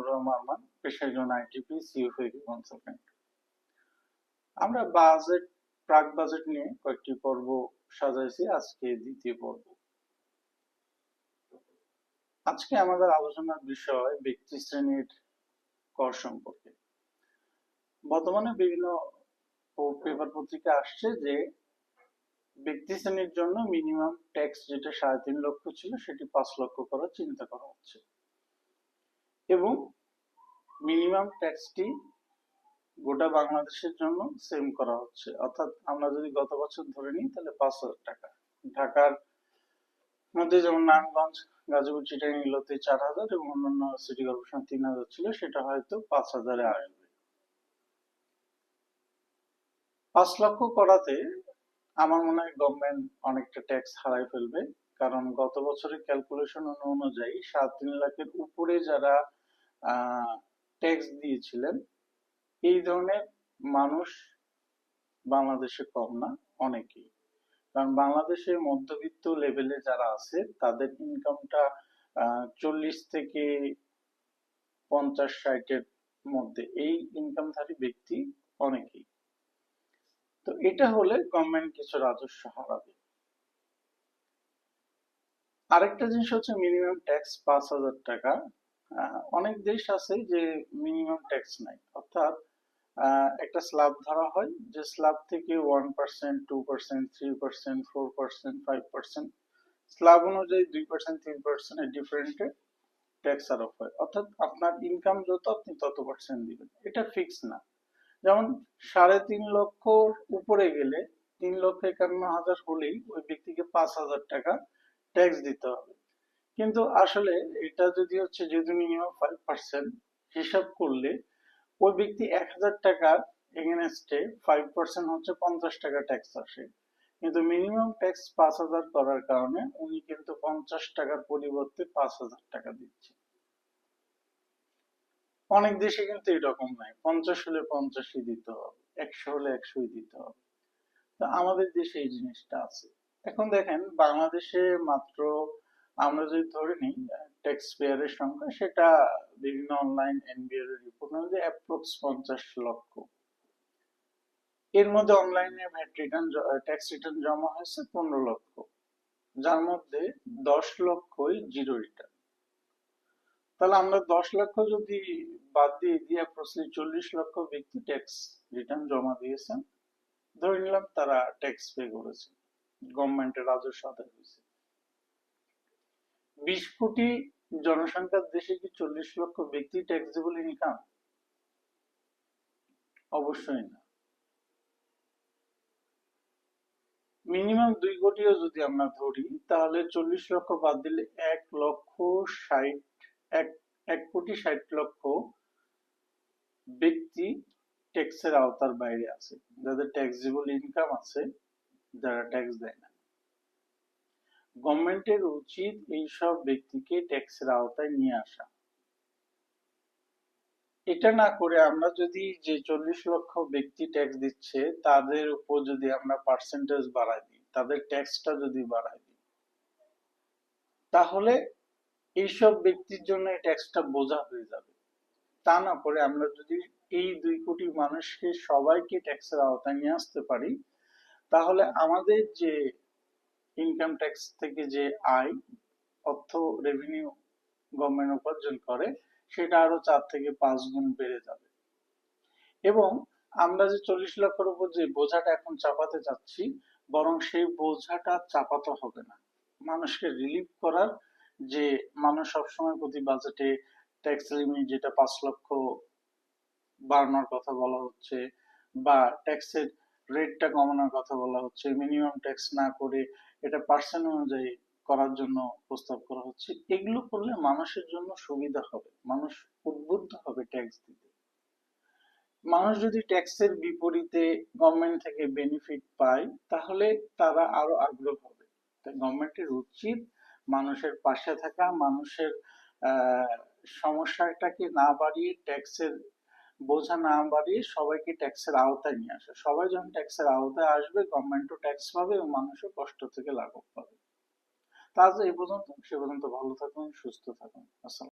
মুজিবুর রহমান পেশায় একজন আইটিপি সিওফি কনসালটেন্ট। আমরা বাজেট প্রাক বাজেট নিয়ে কয়েকটি পর্ব সাজাইছি। আজকে দ্বিতীয় পর্ব। আজকে আমাদের আলোচনার বিষয় ব্যক্তি শ্রেণির কর সম্পর্কে। বর্তমানে বিভিন্ন পেপার পত্রিকা আসছে যে ব্যক্তি শ্রেণির জন্য মিনিমাম ট্যাক্স যেটা সাড়ে তিন লক্ষ ছিল, সেটি পাঁচ লক্ষ করার চিন্তা করা হচ্ছে। এবং মিনিমাম ট্যাক্সটি গোটা বাংলাদেশের জন্য সেম করা হচ্ছে। অর্থাৎ আমরা যদি গত বছর ধরে নিই, তাহলে পাঁচ হাজার টাকা। ঢাকার মধ্যে যেমন নারায়ণগঞ্জ, গাজীপুর চিটাং চার হাজার এবং অন্যান্য সিটি কর্পোরেশন তিন হাজার ছিল, সেটা হয়তো পাঁচ হাজারে আসবে। পাঁচ লক্ষ করাতে আমার মনে হয় গভর্নমেন্ট অনেকটা ট্যাক্স হারাই ফেলবে। কারণ গত বছরের ক্যালকুলেশন অনুযায়ী সাত, তিন লাখের উপরে যারা ট্যাক্স দিয়েছিলেন। এই ধরনের মানুষ বাংলাদেশে কম না, অনেকেই। কারণ বাংলাদেশের মধ্যবিত্ত লেভেলে যারা আছে, তাদের ইনকামটা চল্লিশ থেকে পঞ্চাশ ষাটের মধ্যে। এই ইনকামধারী ব্যক্তি অনেকেই। তো এটা হলে গভর্নমেন্ট কিছু রাজস্ব হারাবে। আরেকটা জিনিস হচ্ছে মিনিমাম ট্যাক্স পাঁচ হাজার টাকা। অনেক দেশ আছে যে মিনিমাম ট্যাক্স নাই অর্থাৎ একটা স্ল্যাব ধরা হয় যে স্ল্যাব থেকে one percent two percent three percent four percent five percent slab অনুযায়ী দুই পার্সেন্ট তিন পার্সেন্ট ডিফারেন্টে ট্যাক্স আরোপ হয়। অর্থাৎ আপনার ইনকাম যত, আপনি তত পার্সেন্ট দিবেন। এটা ফিক্স না। যেমন সাড়ে তিন লক্ষ উপরে গেলে তিন লক্ষ একান্ন হাজার হলেই ওই ব্যক্তিকে পাঁচ হাজার টাকা ট্যাক্স দিতে হবে। কিন্তু আসলে এটা যদি হচ্ছে যেহেতু মিনিমাম ফাইভ পার্সেন্ট হিসাব করলে, ওই ব্যক্তি এক হাজার টাকার এগেনস্টে ফাইভ পার্সেন্ট হচ্ছে পঞ্চাশ টাকা ট্যাক্স আসে। কিন্তু মিনিমাম ট্যাক্স পাঁচ হাজার করার কারণে উনি কিন্তু পঞ্চাশ টাকার পরিবর্তে পাঁচ হাজার টাকা দিচ্ছে। অনেক দেশে কিন্তু এরকম নাই। পঞ্চাশ হলে পঞ্চাশই দিতে হবে, একশো হলে একশোই দিতে হবে। তো আমাদের দেশে এই জিনিসটা আছে। এখন দেখেন, বাংলাদেশে মাত্র আমরা যদি ধরে নিই ট্যাক্স পেয়ারের সংখ্যা, সেটা বিভিন্ন অনলাইন এনবিআর এর রিপোর্ট অনুযায়ী অ্যাপ্রক্স পঞ্চাশ লক্ষ। এর মধ্যে অনলাইনে ভ্যাট রিটার্ন ট্যাক্স রিটার্ন জমা হয়েছে পনেরো লক্ষ। যার মধ্যে দশ লক্ষই জিরো রিটার্ন তাহলে আমরা দশ লক্ষ যদি বাদ দিয়ে দিয়ে অ্যাপ্রক্সলি চল্লিশ লক্ষ ব্যক্তি ট্যাক্স রিটার্ন জমা দিয়েছেন, ধরে নিলাম তারা ট্যাক্স পে করেছে। গভর্নমেন্টের রাজস্ব আদায় হয়েছে। বিশ কোটি জনসংখ্যার দেশে কি চল্লিশ লক্ষ ব্যক্তি ট্যাক্সেবল ইনকাম অবশ্যই না। মিনিমাম দুই কোটিও যদি আমরা ধরি, তাহলে চল্লিশ লক্ষ বাদ দিলে এক লক্ষ ষাট, এক এক কোটি ষাট লক্ষ ব্যক্তি ট্যাক্সের আওতার বাইরে আছে। যাদের ট্যাক্সেবল ইনকাম আছে, যারা ট্যাক্স দেয় না। গভর্নমেন্টের উচিত এইসব ব্যক্তিকে ট্যাক্সের আওতায় নিয়ে আসা। এটা না করে আমরা যদি যে চল্লিশ লক্ষ ব্যক্তি ট্যাক্স দিচ্ছে, তাদের উপর যদি আমরা পার্সেন্টেজ বাড়াই দিই, তাদের ট্যাক্সটা যদি বাড়াই দিই, তাহলে এইসব ব্যক্তির জন্য এই ট্যাক্সটা বোঝা হয়ে যাবে। তা না করে আমরা যদি এই দুই কোটি মানুষকে সবাইকে ট্যাক্সের আওতায় নিয়ে আসতে পারি, তাহলে আমাদের যে ইনকাম ট্যাক্স থেকে যে আয়, অর্থ রেভিনিউ গভর্নমেন্ট উপার্জন করে, সেটা আরও চার থেকে পাঁচ গুণ বেড়ে যাবে। এবং আমরা যে চল্লিশ লক্ষের উপর যে বোঝাটা এখন চাপাতে যাচ্ছি বরং সেই বোঝাটা চাপাতে হবে না। মানুষকে রিলিফ করার যে মানুষ সবসময় প্রতি বাজেটে ট্যাক্স লিমিট যেটা পাঁচ লক্ষ বাড়ানোর কথা বলা হচ্ছে, বা ট্যাক্সের রেটটা কমানোর কথা বলা হচ্ছে মিনিমাম ট্যাক্স না করে এটা পার্সেন্ট অনুযায়ী করার জন্য প্রস্তাব করা হচ্ছে। এগুলো করলে মানুষের জন্য সুবিধা হবে, মানুষ উদ্বুদ্ধ হবে ট্যাক্স দিতে। মানুষ যদি ট্যাক্সের বিপরীতে গভর্নমেন্ট থেকে বেনিফিট পায়, তাহলে তারা আরও আগ্রহ হবে। তাই গভর্নমেন্টের উচিত মানুষের পাশে থাকা, মানুষের সমস্যাটাকে না বাড়িয়ে ট্যাক্সের বোঝা না বাড়িয়ে সবাইকে ট্যাক্সের আওতায় নিয়ে আসে। সবাই যখন ট্যাক্সের আওতায় আসবে গভর্নমেন্টও ট্যাক্স পাবে এবং মানুষও কষ্ট থেকে লাঘব পাবে। তা এই পর্যন্ত। সে পর্যন্ত ভালো থাকুন, সুস্থ থাকুন। আসসালাম